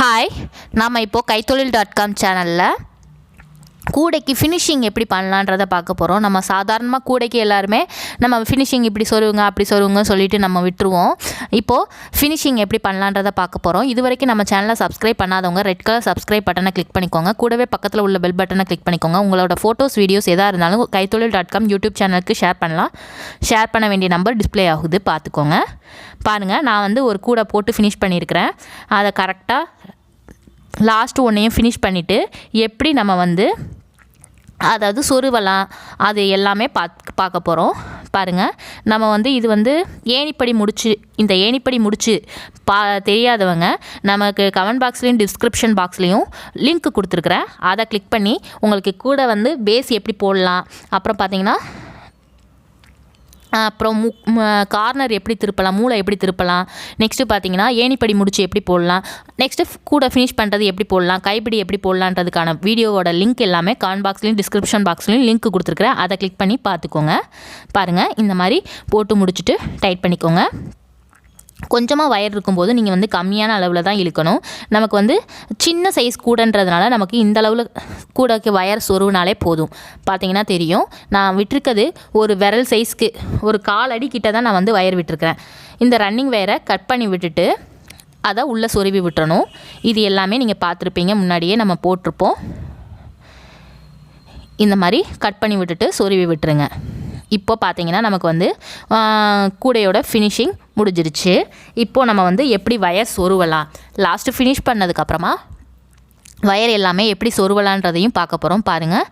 Hi நாம் இப்போது கைத்தொழில் டாட் காம் சேனலில் கூடைக்கு ஃபினிஷிங் எப்படி பண்ணலான்றதை பார்க்க போகிறோம் நம்ம சாதாரணமாக கூடைக்கு எல்லாருமே நம்ம ஃபினிஷிங் இப்படி சொருவுங்க அப்படி சொருவுங்க சொல்லிட்டு நம்ம விட்டுருவோம். இப்போது ஃபினிஷிங் எப்படி பண்ணலான்றதை பார்க்க போகிறோம் இது வரைக்கும் நம்ம சேனலை சப்ஸ்கிரைப் பண்ணாதவங்க ரெட் கலர் சப்ஸ்கிரைப் பட்டனை கிளிக் பண்ணிக்கோங்க. கூடவே பக்கத்தில் உள்ள பெல் பட்டனை கிளிக் பண்ணிக்கோங்க. உங்களோட ஃபோட்டோஸ் வீடியோஸ் எதாக இருந்தாலும் கைத்தொழில் டாட் காம் யூடியூப் சேனலுக்கு ஷேர் பண்ணலாம். ஷேர் பண்ண வேண்டிய நம்பர் டிஸ்ப்ளே ஆகுது. பார்த்துக்கோங்க. பாருங்கள் நான் வந்து ஒரு கூடை போட்டு ஃபினிஷ் பண்ணியிருக்கிறேன் அதை கரெக்டாக லாஸ்ட் ஒன்றையும் ஃபினிஷ் பண்ணிவிட்டு எப்படி நம்ம வந்து அதாவது சொருவலாம் அது எல்லாமே பார்த்து பார்க்க போகிறோம் பாருங்கள் நம்ம வந்து இது வந்து ஏணிப்படி முடிச்சு இந்த ஏணிப்படி முடிச்சு பா தெரியாதவங்க நமக்கு கமெண்ட் பாக்ஸ்லேயும் டிஸ்கிரிப்ஷன் பாக்ஸ்லேயும் லிங்க் கொடுத்துருக்குறேன். அதை கிளிக் பண்ணி உங்களுக்கு கூட வந்து பேஸ் எப்படி போடலாம் அப்புறம் பார்த்தீங்கன்னா அப்புறம் மு கார்னர் எப்படி திருப்பலாம் மூளை எப்படி திருப்பலாம் நெக்ஸ்ட்டு பார்த்தீங்கன்னா ஏணிப்படி முடிச்சு எப்படி போடலாம் நெக்ஸ்ட்டு கூட ஃபினிஷ் பண்ணுறது எப்படி போடலாம் கைப்பிடி எப்படி போடலான்றதுக்கான வீடியோவோட லிங்க் எல்லாமே கான் பாக்ஸ்லையும் டிஸ்கிரிப்ஷன் பாக்ஸ்லையும் லிங்க் கொடுத்துருக்குறேன். அதை கிளிக் பண்ணி பார்த்துக்கோங்க. பாருங்கள் இந்த மாதிரி போட்டு முடிச்சுட்டு டைட் பண்ணிக்கோங்க. கொஞ்சமாக வயர் இருக்கும்போது நீங்கள் வந்து கம்மியான அளவில் தான் இழுக்கணும். நமக்கு வந்து சின்ன சைஸ் கூடன்றதுனால நமக்கு இந்த அளவில் கூடக்கு வயர் சொருவினாலே போதும். பார்த்தீங்கன்னா தெரியும். நான் விட்டுருக்கிறது ஒரு விரல் சைஸ்க்கு ஒரு கால் அடி கிட்ட தான் நான் வந்து வயர் விட்டுருக்கிறேன். இந்த ரன்னிங் வயரை கட் பண்ணி விட்டுட்டு அதை உள்ளே சொருவி விட்டுறணும். இது எல்லாமே நீங்கள் பார்த்துருப்பீங்க முன்னாடியே நம்ம போட்டிருப்போம். இந்த மாதிரி கட் பண்ணி விட்டுட்டு சொருவி விட்டுருங்க. இப்போ பார்த்தீங்கன்னா நமக்கு வந்து கூடையோட ஃபினிஷிங் முடிஞ்சிருச்சு. இப்போது நம்ம வந்து எப்படி வயர் சொருவலாம்? லாஸ்ட்டு ஃபினிஷ் பண்ணதுக்கப்புறமா வயர் எல்லாமே எப்படி சொருவலான்றதையும் பார்க்க போகிறோம் பாருங்கள்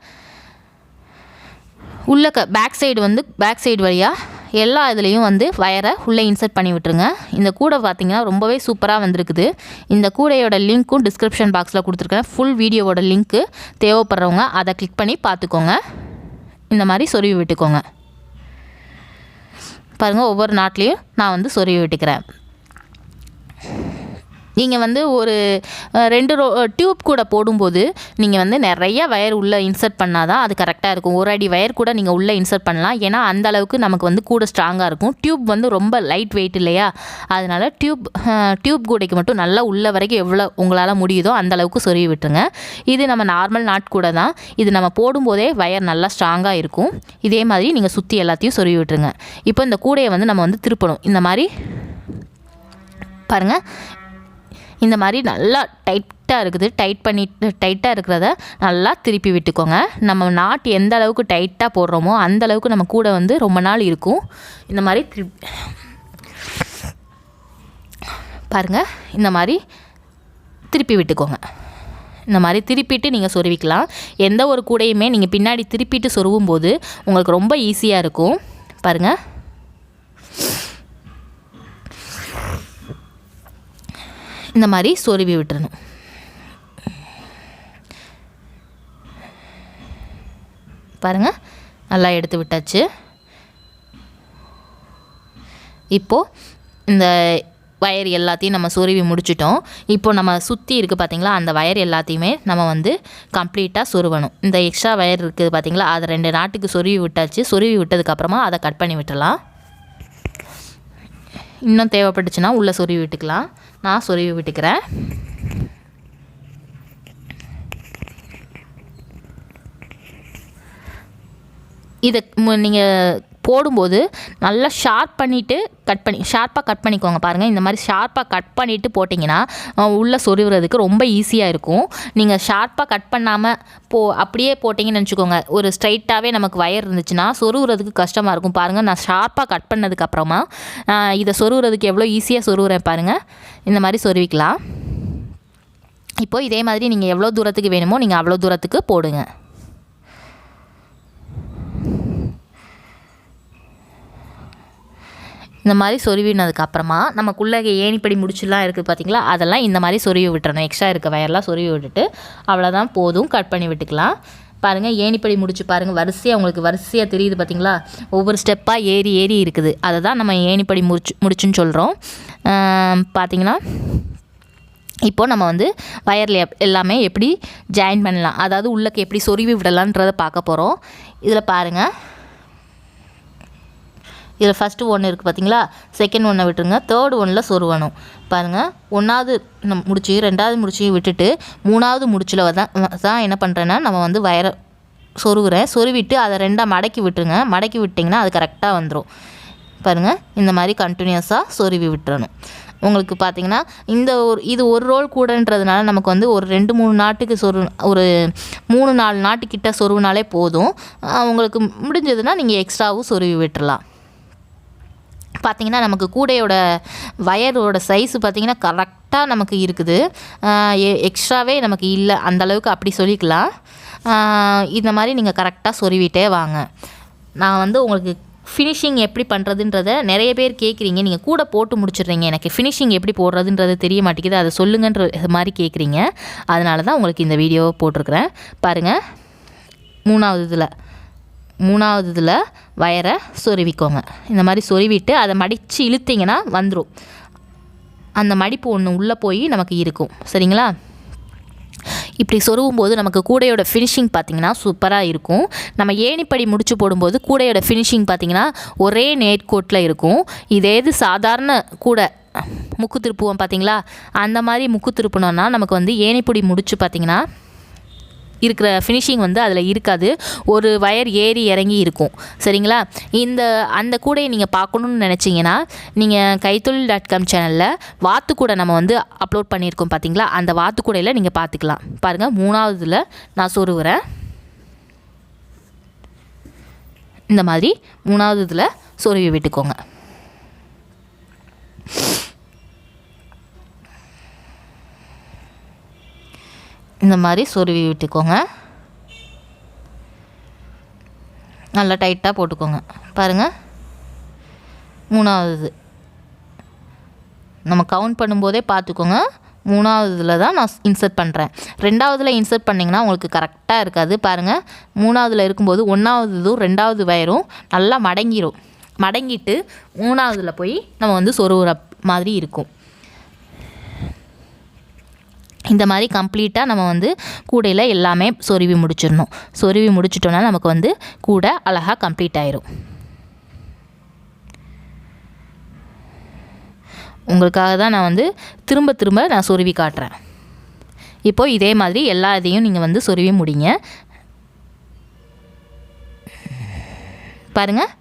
உள்ள க பேக் சைடு வந்து பேக் சைடு வழியாக எல்லா இதுலேயும் வந்து வயரை உள்ளே இன்சர்ட் பண்ணி விட்டுருங்க. இந்த கூடை பார்த்திங்கன்னா ரொம்பவே சூப்பராக வந்திருக்குது. இந்த கூடையோட லிங்க்கும் டிஸ்கிரிப்ஷன் பாக்ஸில் கொடுத்துருக்கேன். ஃபுல் வீடியோவோட லிங்க்கு தேவைப்படுறவங்க அதை கிளிக் பண்ணி பார்த்துக்கோங்க. இந்த மாதிரி சொருவி விட்டுக்கோங்க. பாருங்கள் ஒவ்வொரு நாட்லேயும் நான் வந்து சொருவி விட்டுக்கிறேன். நீங்கள் வந்து ஒரு ரெண்டு ரோ டியூப் கூட போடும்போது நீங்கள் வந்து நிறைய வயர் உள்ளே இன்சர்ட் பண்ணால் தான் அது கரெக்டாக இருக்கும். ஒரு அடி வயர் கூட நீங்கள் உள்ளே இன்சர்ட் பண்ணலாம். ஏன்னா அந்த அளவுக்கு நமக்கு வந்து கூட ஸ்ட்ராங்காக இருக்கும். டியூப் வந்து ரொம்ப லைட் வெயிட் இல்லையா? அதனால் டியூப் டியூப் கூடைக்கு மட்டும் நல்லா உள்ள வரைக்கும் எவ்வளோ உங்களால் முடியுதோ அந்த அளவுக்கு சொருவி விட்டுருங்க. இது நம்ம நார்மல் நாட் கூட தான். இது நம்ம போடும்போதே வயர் நல்லா ஸ்ட்ராங்காக இருக்கும். இதே மாதிரி நீங்கள் சுற்றி எல்லாத்தையும் சொருவி விட்டுருங்க. இப்போ இந்த கூடையை வந்து நம்ம வந்து திருப்பணும். இந்த மாதிரி பாருங்கள் இந்த மாதிரி நல்லா டைட்டாக இருக்குது. டைட் பண்ணி டைட்டாக இருக்கிறத நல்லா திருப்பி விட்டுக்கோங்க. நம்ம நாட்டு எந்த அளவுக்கு டைட்டாக போடுறோமோ அந்த அளவுக்கு நம்ம கூட வந்து ரொம்ப நாள் இருக்கும். இந்த மாதிரி திருப்பி பாருங்கள் இந்த மாதிரி திருப்பி விட்டுக்கோங்க. இந்த மாதிரி திருப்பிட்டு நீங்கள் சொருவிக்கலாம். எந்த ஒரு கூடையுமே நீங்கள் பின்னாடி திருப்பிட்டு சொருவும் போது உங்களுக்கு ரொம்ப ஈஸியாக இருக்கும். பாருங்கள் இந்த மாதிரி சொருவி விட்டுறணும். பாருங்கள் நல்லா எடுத்து விட்டாச்சு. இப்போது இந்த வயர் எல்லாத்தையும் நம்ம சொருவி முடிச்சிட்டோம். இப்போ நம்ம சுற்றி இருக்குது பார்த்திங்களா அந்த வயர் எல்லாத்தையுமே நம்ம வந்து கம்ப்ளீட்டாக சொருவணும். இந்த எக்ஸ்ட்ரா வயர் இருக்குது பார்த்திங்களா அதை ரெண்டு நாட்டுக்கு சொருவி விட்டாச்சு. சொருவி விட்டதுக்கப்புறமா அதை கட் பண்ணி விட்டுடலாம். இன்னும் தேவைப்பட்டுச்சுன்னா உள்ளே சொருவி விட்டுக்கலாம். நான் சொருவி விட்டுக்கிறேன். இதை நீங்கள் போடும்போது நல்லா ஷார்ப் பண்ணிவிட்டு கட் பண்ணி ஷார்ப்பாக கட் பண்ணிக்கோங்க பாருங்கள் இந்த மாதிரி ஷார்ப்பாக கட் பண்ணிவிட்டு போட்டிங்கன்னா உள்ளே சொருகிறதுக்கு ரொம்ப ஈஸியாக இருக்கும். நீங்கள் ஷார்ப்பாக கட் பண்ணாமல் போ அப்படியே போட்டிங்கன்னு நினச்சிக்கோங்க. ஒரு ஸ்ட்ரைட்டாகவே நமக்கு வயர் இருந்துச்சுன்னா சொருகிறதுக்கு கஷ்டமாக இருக்கும். பாருங்கள் நான் ஷார்ப்பாக கட் பண்ணதுக்கப்புறமா இதை சொருகிறதுக்கு எவ்வளோ ஈஸியாக சொருகிறேன் பாருங்கள் இந்த மாதிரி சொருவிக்கலாம். இப்போது இதே மாதிரி நீங்கள் எவ்வளோ தூரத்துக்கு வேணுமோ நீங்கள் அவ்வளோ தூரத்துக்கு போடுங்க. இந்த மாதிரி சொருவினதுக்கு அப்புறமா நமக்குள்ளே ஏணிப்படி முடிச்சுலாம் இருக்குது பார்த்திங்களா? அதெல்லாம் இந்த மாதிரி சொருவி விட்டுறணும். எக்ஸ்ட்ரா இருக்க வயர்லாம் சொருவி விட்டுட்டு அவ்வளோதான் போதும். கட் பண்ணி விட்டுக்கலாம். பாருங்கள் ஏணிப்படி முடிச்சு பாருங்கள் வரிசையாக உங்களுக்கு வரிசையாக தெரியுது பார்த்தீங்களா? ஒவ்வொரு ஸ்டெப்பாக ஏறி ஏறி இருக்குது. அதை தான் நம்ம ஏணிப்படி முடிச்சு முடிச்சுன்னு சொல்கிறோம் பார்த்திங்கன்னா இப்போது நம்ம வந்து வயரில் எல்லாமே எப்படி ஜாயின் பண்ணலாம்? அதாவது உள்ளக்கு எப்படி சொருவி விடலான்றதை பார்க்க போகிறோம் இதில் பாருங்கள் இதில் ஃபஸ்ட்டு ஒன்று இருக்குது பார்த்தீங்களா? செகண்ட் ஒன்றை விட்டுருங்க. தேர்டு ஒன்றில் சொருவணும் பாருங்கள் ஒன்றாவது நம்ம முடிச்சு ரெண்டாவது முடிச்சு விட்டுட்டு மூணாவது முடிச்சில் தான் தான் என்ன பண்ணுறேன்னா நம்ம வந்து வயரை சொருகுறேன். சொருவிட்டு அதை ரெண்டாக மடக்கி விட்டுருங்க. மடக்கி விட்டிங்கன்னா அது கரெக்டாக வந்துடும் பாருங்கள் இந்த மாதிரி கண்டினியூஸாக சொருவி விட்டுறணும். உங்களுக்கு பார்த்தீங்கன்னா இந்த ஒரு இது ஒரு ரோல் கூடன்றதுனால நமக்கு வந்து ஒரு ரெண்டு மூணு நாட்டுக்கு சொரு ஒரு மூணு நாலு நாட்டுக்கிட்ட சொருவினாலே போதும். உங்களுக்கு முடிஞ்சதுன்னா நீங்கள் எக்ஸ்ட்ராவும் சொருவி விட்டுடலாம் பார்த்திங்கன்னா நமக்கு கூடையோட வயரோட சைஸு பார்த்தீங்கன்னா கரெக்டாக நமக்கு இருக்குது. எக்ஸ்ட்ராவே நமக்கு இல்லை. அந்தளவுக்கு அப்படி சொல்லிக்கலாம். இந்த மாதிரி நீங்கள் கரெக்டாக சொருவிட்டே வாங்க. நான் வந்து உங்களுக்கு ஃபினிஷிங் எப்படி பண்ணுறதுன்றத நிறைய பேர் கேட்குறீங்க நீங்கள் கூட போட்டு முடிச்சிடுறீங்க. எனக்கு ஃபினிஷிங் எப்படி போடுறதுன்றது தெரிய மாட்டேங்குது. அதை சொல்லுங்கன்ற மாதிரி கேட்குறீங்க அதனால தான் உங்களுக்கு இந்த வீடியோவை போட்டிருக்கிறேன். பாருங்கள் மூணாவது இதில். மூணாவது இதில் வயரை சொருவிக்கோங்க. இந்த மாதிரி சொருவிட்டு அதை மடித்து இழுத்தீங்கன்னா வந்துடும் அந்த மடிப்பு ஒன்று உள்ளே போய் நமக்கு இருக்கும். சரிங்களா? இப்படி சொருவும் போது நமக்கு கூடையோட ஃபினிஷிங் பார்த்திங்கன்னா சூப்பராக இருக்கும். நம்ம ஏணிப்படி முடிச்சு போடும்போது கூடையோட ஃபினிஷிங் பார்த்திங்கன்னா ஒரே நேர்கோட்டில் இருக்கும். இதே இது சாதாரண கூடை முக்கு திருப்புவோம் பார்த்தீங்களா? அந்த மாதிரி முக்கு திருப்பினோன்னா நமக்கு வந்து ஏணிப்பொடி முடிச்சு பார்த்திங்கன்னா இருக்கிற ஃபினிஷிங் வந்து அதில் இருக்காது. ஒரு வயர் ஏறி இறங்கி இருக்கும். சரிங்களா? இந்த அந்த கூடையை நீங்கள் பார்க்கணுன்னு நினச்சிங்கன்னா நீங்கள் கைத்தொழில் டாட் காம் சேனலில் வாத்துக்கூடை நம்ம வந்து அப்லோட் பண்ணியிருக்கோம் பார்த்தீங்களா அந்த வாத்துக்கூடையில் நீங்கள் பார்த்துக்கலாம். பாருங்கள் மூணாவதுல நான் சொருவுறேன் இந்த மாதிரி மூணாவது இதில் சொருவி விட்டுக்கோங்க. இந்த மாதிரி சொருவி விட்டுக்கோங்க. நல்லா டைட்டாக போட்டுக்கோங்க. பாருங்கள் மூணாவது. நம்ம கவுண்ட் பண்ணும்போதே பார்த்துக்கோங்க. மூணாவதுல தான் நான் இன்சர்ட் பண்ணுறேன் ரெண்டாவதில் இன்சர்ட் பண்ணிங்கன்னா உங்களுக்கு கரெக்டாக இருக்காது. பாருங்கள் மூணாவதில் இருக்கும்போது ஒன்றாவது இதுவும் ரெண்டாவது வயரும் நல்லா மடங்கிடும் மடங்கிட்டு மூணாவதில் போய் நம்ம வந்து சொருவுற மாதிரி இருக்கும். இந்த மாதிரி கம்ப்ளீட்டாக நம்ம வந்து கூடையில் எல்லாமே சொருவி முடிச்சிடணும். சொருவி முடிச்சிட்டோன்னா நமக்கு வந்து கூடை அழகாக கம்ப்ளீட் ஆயிரும். உங்களுக்காக தான் நான் வந்து திரும்ப திரும்ப நான் சொருவி காட்டுறேன். இப்போது இதே மாதிரி எல்லா இதையும் நீங்கள் வந்து சொருவி முடிங்க. பாருங்கள்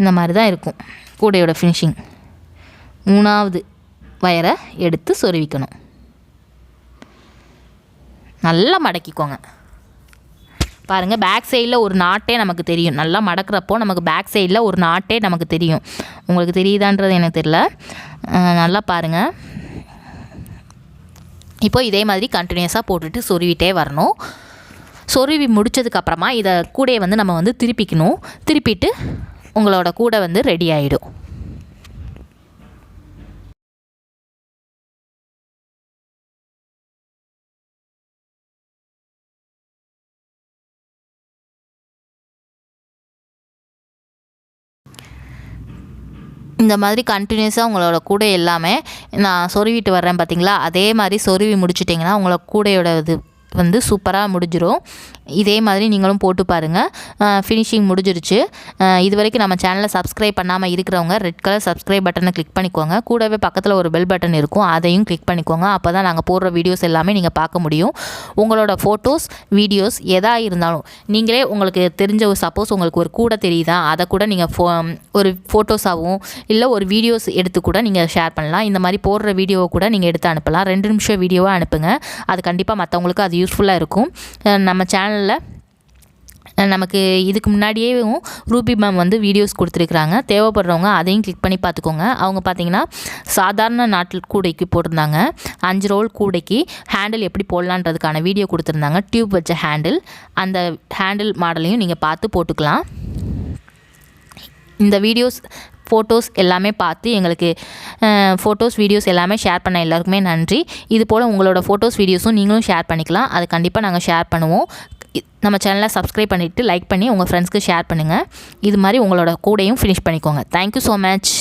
இந்த மாதிரி தான் இருக்கும் கூடையோட ஃபினிஷிங் மூணாவது வயரை எடுத்து சொருவிக்கணும். நல்லா மடக்கிக்கோங்க. பாருங்கள் பேக் சைடில் ஒரு நாட்டே நமக்கு தெரியும். நல்லா மடக்கிறப்போ நமக்கு பேக் சைடில் ஒரு நாட்டே நமக்கு தெரியும். உங்களுக்கு தெரியுதான்றது எனக்கு தெரியல. நல்லா பாருங்கள் இப்போ இதே மாதிரி கண்டினியூஸாக போட்டுட்டு சொருவிட்டே வரணும். சொருவி முடிச்சதுக்கப்புறமா இதை கூடையை வந்து நம்ம வந்து திருப்பிக்கணும். திருப்பிட்டு உங்களோட கூடை வந்து ரெடி ஆகிடும் இந்த மாதிரி கண்டினியூஸாக உங்களோட கூடை எல்லாமே நான் சொருவிட்டு வர்றேன் பார்த்தீங்களா அதே மாதிரி சொருவி முடிச்சிட்டிங்கன்னா உங்களோட கூடையோட இது வந்து சூப்பராக முடிஞ்சிடும் இதே மாதிரி நீங்களும் போட்டு பாருங்கள் ஃபினிஷிங் முடிஞ்சிருச்சு. இது வரைக்கும் நம்ம சேனலை சப்ஸ்கிரைப் பண்ணாமல் இருக்கிறவங்க ரெட் கலர் சப்ஸ்கிரைப் பட்டனை கிளிக் பண்ணிக்கோங்க. கூடவே பக்கத்தில் ஒரு பெல் பட்டன் இருக்கும். அதையும் கிளிக் பண்ணிக்கோங்க. அப்போ தான் நாங்கள் போடுற வீடியோஸ் எல்லாமே நீங்கள் பார்க்க முடியும். உங்களோட ஃபோட்டோஸ் வீடியோஸ் எதாக இருந்தாலும் நீங்களே உங்களுக்கு தெரிஞ்ச ஒரு சப்போஸ் உங்களுக்கு ஒரு கூட தெரியுதா? அதை கூட நீங்கள் ஃபோ ஒரு ஃபோட்டோஸாகவும் இல்லை ஒரு வீடியோஸ் எடுத்து கூட நீங்கள் ஷேர் பண்ணலாம். இந்த மாதிரி போடுற வீடியோவை கூட நீங்கள் எடுத்து அனுப்பலாம். ரெண்டு நிமிஷம் வீடியோவாக அனுப்புங்க. அது கண்டிப்பாக மற்றவங்களுக்கு அது யூஸ்ஃபுல்லாக இருக்கும். நம்ம சேனல் சேனலில் நமக்கு இதுக்கு முன்னாடியேவும் ரூபி மேம் வந்து வீடியோஸ் கொடுத்துருக்குறாங்க. தேவைப்படுறவங்க அதையும் கிளிக் பண்ணி பார்த்துக்கோங்க. அவங்க பார்த்தீங்கன்னா சாதாரண நாட்டில் கூடைக்கு போட்டிருந்தாங்க. அஞ்சு ரோல் கூடைக்கு ஹேண்டில் எப்படி போடலான்றதுக்கான வீடியோ கொடுத்துருந்தாங்க. டியூப் வச்ச ஹேண்டில் அந்த ஹேண்டில் மாடலையும் நீங்கள் பார்த்து போட்டுக்கலாம். இந்த வீடியோஸ் ஃபோட்டோஸ் எல்லாமே பார்த்து எங்களுக்கு ஃபோட்டோஸ் வீடியோஸ் எல்லாமே ஷேர் பண்ண எல்லாருக்குமே நன்றி. இது போல் உங்களோட ஃபோட்டோஸ் வீடியோஸும் நீங்களும் ஷேர் பண்ணிக்கலாம். அது கண்டிப்பாக நாங்கள் ஷேர் பண்ணுவோம். நம்ம சேனலை சப்ஸ்கிரைப் பண்ணிவிட்டு லைக் பண்ணி உங்கள் ஃப்ரெண்ட்ஸ்க்கு ஷேர் பண்ணுங்கள் இது மாதிரி உங்களோட கூடையும் ஃபினிஷ் பண்ணிக்கோங்க. Thank you so much